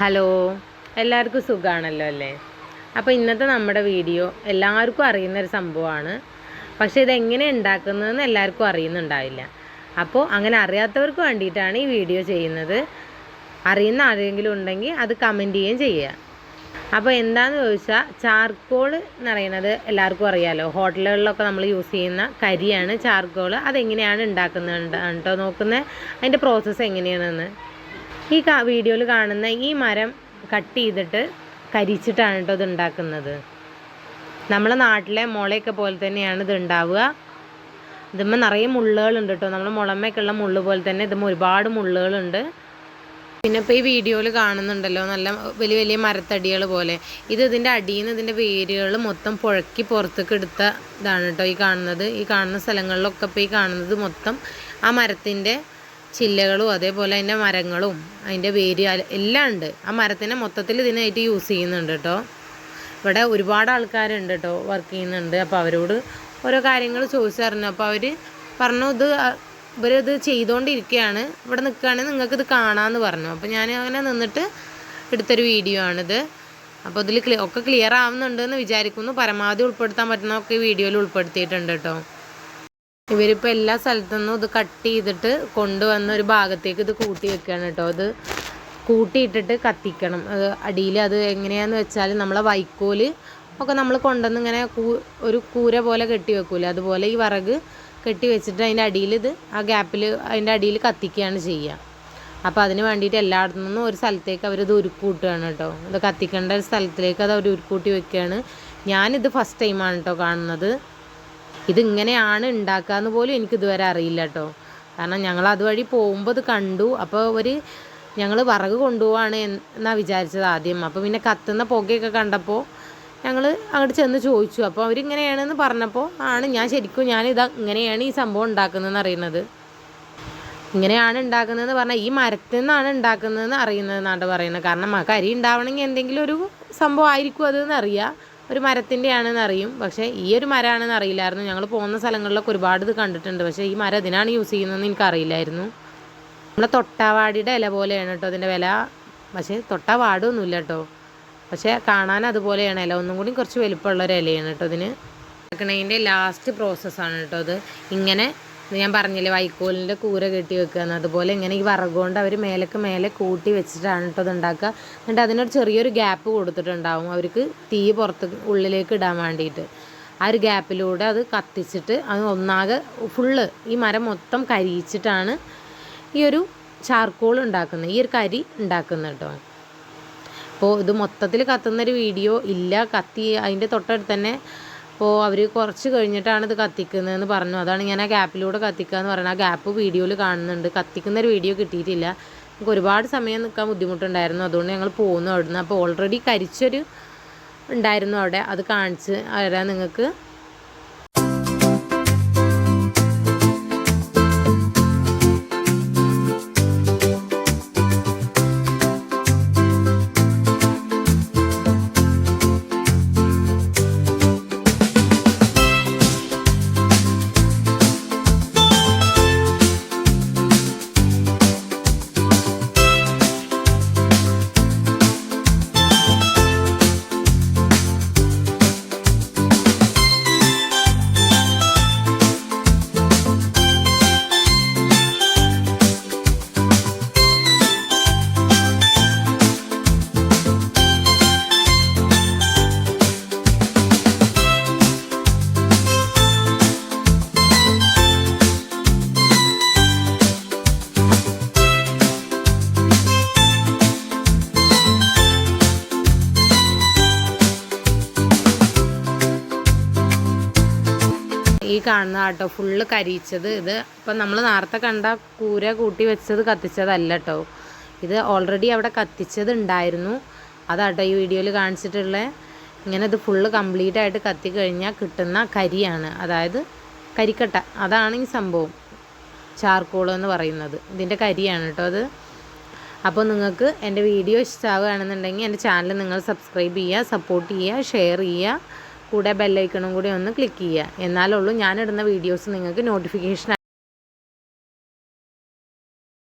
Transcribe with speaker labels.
Speaker 1: Hello. എല്ലാവർക്കും സുഖമാണല്ലോ അല്ലേ? അപ്പോൾ ഇന്നത്തെ നമ്മുടെ വീഡിയോ എല്ലാവർക്കും അറിയുന്ന ഒരു സംഭവമാണ്. പക്ഷേ ഇതെങ്ങനെ ഉണ്ടാക്കുന്നതെന്ന് എല്ലാവർക്കും അറിയുന്നുണ്ടാവില്ല അപ്പോൾ അങ്ങനെ അറിയാത്തവർക്ക് വേണ്ടിയിട്ടാണ് ഈ വീഡിയോ ചെയ്യുന്നത്. അറിയുന്ന ആരെങ്കിലും ഉണ്ടെങ്കിൽ അത് കമന്റ് ചെയ്യുകയും ചെയ്യുക. അപ്പോൾ എന്താണെന്ന് ചോദിച്ചാൽ ചാർക്കോൾ എന്ന് പറയുന്നത് എല്ലാവർക്കും അറിയാമല്ലോ ഹോട്ടലുകളിലൊക്കെ നമ്മൾ യൂസ് ചെയ്യുന്ന കരിയാണ് ചാർക്കോൾ. അതെങ്ങനെയാണ് ഉണ്ടാക്കുന്നത് കേട്ടോ നോക്കുന്നത് അതിന്റെ പ്രോസസ്സ് എങ്ങനെയാണെന്ന്. ഈ വീഡിയോയിൽ കാണുന്ന ഈ മരം കട്ട് ചെയ്തിട്ട് കരിച്ചിട്ടാണ് കേട്ടോ ഇത് ഉണ്ടാക്കുന്നത്. നമ്മളെ നാട്ടിലെ മുളയൊക്കെ പോലെ തന്നെയാണ് ഇത് ഉണ്ടാവുക. ഇതുമ്മ നിറയെ മുള്ളുകളുണ്ട് കേട്ടോ. നമ്മൾ മുളമ്മയൊക്കെയുള്ള മുള്ളു പോലെ തന്നെ ഇതുമ്മ ഒരുപാട് മുള്ളുകളുണ്ട്. പിന്നെ ഇപ്പോൾ ഈ വീഡിയോയിൽ കാണുന്നുണ്ടല്ലോ നല്ല വലിയ വലിയ മരത്തടികൾ പോലെ. ഇത് ഇതിന്റെ അടിയിൽ നിന്ന് ഇതിന്റെ വേരുകൾ മൊത്തം പുഴക്കി പുറത്തേക്ക് എടുത്ത ഇതാണ് കേട്ടോ ഈ കാണുന്നത്. ഈ കാണുന്ന സ്ഥലങ്ങളിലൊക്കെ ഇപ്പോൾ ഈ കാണുന്നത് മൊത്തം ആ മരത്തിന്റെ ചില്ലകളും അതേപോലെ അതിന്റെ മരങ്ങളും അതിന്റെ വേര് എല്ലാം ഉണ്ട്. ആ മരത്തിനെ മൊത്തത്തിൽ ഇതിനായിട്ട് യൂസ് ചെയ്യുന്നുണ്ട് കേട്ടോ. ഇവിടെ ഒരുപാട് ആൾക്കാരുണ്ട് കേട്ടോ വർക്ക് ചെയ്യുന്നുണ്ട്. അപ്പോൾ അവരോട് ഓരോ കാര്യങ്ങൾ ചോദിച്ചറിഞ്ഞു അപ്പോൾ അവർ പറഞ്ഞു ഇത് ഇവരത് ചെയ്തുകൊണ്ടിരിക്കുകയാണ് ഇവിടെ നിൽക്കുകയാണെങ്കിൽ നിങ്ങൾക്ക് ഇത് കാണാമെന്ന് പറഞ്ഞു. അപ്പോൾ ഞാൻ അങ്ങനെ നിന്നിട്ട് എടുത്തൊരു വീഡിയോ ആണിത്. അപ്പോൾ ഇതിൽ ഒക്കെ ക്ലിയർ ആവുന്നുണ്ട് എന്ന് വിചാരിക്കുന്നു. പരമാവധി ഉൾപ്പെടുത്താൻ പറ്റുന്നതൊക്കെ വീഡിയോയിൽ ഉൾപ്പെടുത്തിയിട്ടുണ്ട് കേട്ടോ. ഇവരിപ്പോൾ എല്ലാ സ്ഥലത്തുനിന്നും ഇത് കട്ട് ചെയ്തിട്ട് കൊണ്ടുവന്ന ഒരു ഭാഗത്തേക്ക് ഇത് കൂട്ടി വെക്കുകയാണ് കേട്ടോ. അത് കൂട്ടിയിട്ടിട്ട് കത്തിക്കണം. അത് അടിയിൽ അത് എങ്ങനെയാന്ന് വെച്ചാൽ നമ്മളെ വൈക്കോൽ ഒക്കെ നമ്മൾ കൊണ്ടുവന്ന് ഇങ്ങനെ ഒരു കൂര പോലെ കെട്ടി വെക്കൂല? അതുപോലെ ഈ വിറക് കെട്ടി വെച്ചിട്ട് അതിന്റെ അടിയിൽ ഇത് ആ ഗ്യാപ്പിൽ അതിന്റെ അടിയിൽ കത്തിക്കുകയാണ് ചെയ്യുക. അപ്പോൾ അതിന് വേണ്ടിയിട്ട് എല്ലായിടത്തു നിന്നും ഒരു സ്ഥലത്തേക്ക് അവരിത് ഉരുക്കൂട്ടുകയാണ് കേട്ടോ. ഇത് കത്തിക്കേണ്ട ഒരു സ്ഥലത്തിലേക്ക് അത് അവർ ഉരുക്കൂട്ടി വെക്കുകയാണ്. ഞാനിത് ഫസ്റ്റ് ടൈമാണ് കേട്ടോ കാണുന്നത്. ഇതിങ്ങനെയാണ് ഉണ്ടാക്കാന്ന് പോലും എനിക്ക് ഇതുവരെ അറിയില്ല കേട്ടോ കാരണം ഞങ്ങൾ അതുവഴി പോകുമ്പോൾ ഇത് കണ്ടു. അപ്പോൾ ഒരു ഞങ്ങൾ വിറക് കൊണ്ടുപോവാണ് എന്നാ വിചാരിച്ചത് ആദ്യം. അപ്പോൾ പിന്നെ കത്തുന്ന പുകയൊക്കെ കണ്ടപ്പോൾ ഞങ്ങൾ അങ്ങോട്ട് ചെന്ന് ചോദിച്ചു. അപ്പോൾ അവരിങ്ങനെയാണെന്ന് പറഞ്ഞപ്പോൾ ആണ് ഞാൻ ശരിക്കും ഞാൻ ഇത് ഇങ്ങനെയാണ് ഈ സംഭവം ഉണ്ടാക്കുന്നതെന്ന് അറിയുന്നത്. ഇങ്ങനെയാണ് ഉണ്ടാക്കുന്നതെന്ന് പറഞ്ഞാൽ ഈ മരത്തിൽ നിന്നാണ് ഉണ്ടാക്കുന്നതെന്ന് അറിയുന്നതെന്നാണ് പറയുന്നത്. കാരണം കരി ഉണ്ടാവണമെങ്കിൽ എന്തെങ്കിലും ഒരു സംഭവം ആയിരിക്കും അതെന്ന് അറിയാം ഒരു മരത്തിന്റെ ആണെന്ന് അറിയും. പക്ഷേ ഈ ഒരു മരമാണെന്ന് അറിയില്ലായിരുന്നു. ഞങ്ങൾ പോകുന്ന സ്ഥലങ്ങളിലൊക്കെ ഒരുപാട് ഇത് കണ്ടിട്ടുണ്ട്. പക്ഷേ ഈ മരം ഇതിനാണ് യൂസ് ചെയ്യുന്നതെന്ന് എനിക്കറിയില്ലായിരുന്നു. നമ്മളെ തൊട്ടാവാടിയുടെ ഇല പോലെയാണ് കേട്ടോ അതിന്റെ വില. പക്ഷേ തൊട്ടാവാടൊന്നുമില്ല കേട്ടോ. പക്ഷേ കാണാൻ അതുപോലെയാണ്. ഇല ഒന്നും കൂടി കുറച്ച് വലുപ്പമുള്ള ഒരു ഇലയാണ് കേട്ടോ ഇതിന്. ഉണ്ടാക്കണതിന്റെ ലാസ്റ്റ് പ്രോസസ്സാണ് കേട്ടോ അത് ഇങ്ങനെ ഞാൻ പറഞ്ഞില്ലേ വൈക്കോലിന്റെ കൂര കെട്ടി വെക്കുകയെന്ന് അതുപോലെ ഇങ്ങനെ ഈ വറകൊണ്ട് കൊണ്ട് അവർ മേലേക്ക് മേലെ കൂട്ടി വെച്ചിട്ടാണ് കേട്ടോ ഇത് ഉണ്ടാക്കുക. എന്നിട്ട് അതിനൊരു ചെറിയൊരു ഗ്യാപ്പ് കൊടുത്തിട്ടുണ്ടാവും. അവർക്ക് തീ പുറത്ത് ഉള്ളിലേക്ക് ഇടാൻ വേണ്ടിയിട്ട്. ആ ഒരു ഗ്യാപ്പിലൂടെ അത് കത്തിച്ചിട്ട് അത് ഒന്നാകെ ഫുള്ള് ഈ മരം മൊത്തം കരിയിച്ചിട്ടാണ് ഈ ഒരു ചാർക്കോൾ ഉണ്ടാക്കുന്നത്. ഈ ഒരു കരി ഉണ്ടാക്കുന്നത് കേട്ടോ അപ്പോൾ ഇത് മൊത്തത്തിൽ കത്തുന്നൊരു വീഡിയോ ഇല്ല. കത്തി അതിന്റെ തൊട്ടടുത്ത് തന്നെ അപ്പോൾ അവർ കുറച്ച് കഴിഞ്ഞിട്ടാണ് ഇത് കത്തിക്കുന്നതെന്ന് പറഞ്ഞു. അതാണ് ഞാൻ ആ ഗ്യാപ്പിലൂടെ കത്തിക്കുക എന്ന് പറയുന്നത്. ആ ഗ്യാപ്പ് വീഡിയോയിൽ കാണുന്നുണ്ട്. കത്തിക്കുന്ന ഒരു വീഡിയോ കിട്ടിയിട്ടില്ല. നമുക്ക് ഒരുപാട് സമയം നിൽക്കാൻ ബുദ്ധിമുട്ടുണ്ടായിരുന്നു. അതുകൊണ്ട് ഞങ്ങൾ പോകുന്നു അവിടുന്ന്. അപ്പോൾ ഓൾറെഡി കരിച്ചൊരു ഉണ്ടായിരുന്നു അവിടെ. അത് കാണിച്ച് തരാം നിങ്ങൾക്ക്. ഈ കാണുന്ന കേട്ടോ ഫുള്ള് കരിയിച്ചത് ഇത്. ഇപ്പം നമ്മൾ നേരത്തെ കണ്ട കൂര കൂട്ടി വെച്ചത് കത്തിച്ചതല്ല കേട്ടോ ഇത് ഓൾറെഡി അവിടെ കത്തിച്ചത് ഉണ്ടായിരുന്നു അതാട്ടോ ഈ വീഡിയോയിൽ കാണിച്ചിട്ടുള്ള. ഇങ്ങനെ ഇത് ഫുള്ള് കംപ്ലീറ്റ് ആയിട്ട് കത്തി കഴിഞ്ഞാൽ കിട്ടുന്ന കരിയാണ്. അതായത് കരിക്കട്ട. അതാണ് ഈ സംഭവം. ചാർക്കോൾ എന്ന് പറയുന്നത്. ഇതിന്റെ കരിയാണ് കേട്ടോ അത്. അപ്പോൾ നിങ്ങൾക്ക് എന്റെ വീഡിയോ ഇഷ്ടമാവുകയാണെന്നുണ്ടെങ്കിൽ എന്റെ ചാനൽ നിങ്ങൾ സബ്സ്ക്രൈബ് ചെയ്യുക സപ്പോർട്ട് ചെയ്യുക ഷെയർ ചെയ്യുക. കൂടെ ബെല്ലൈക്കണും കൂടി ഒന്ന് ക്ലിക്ക് ചെയ്യുക. എന്നാലുള്ളൂ ഞാനിടുന്ന വീഡിയോസ് നിങ്ങൾക്ക് നോട്ടിഫിക്കേഷൻ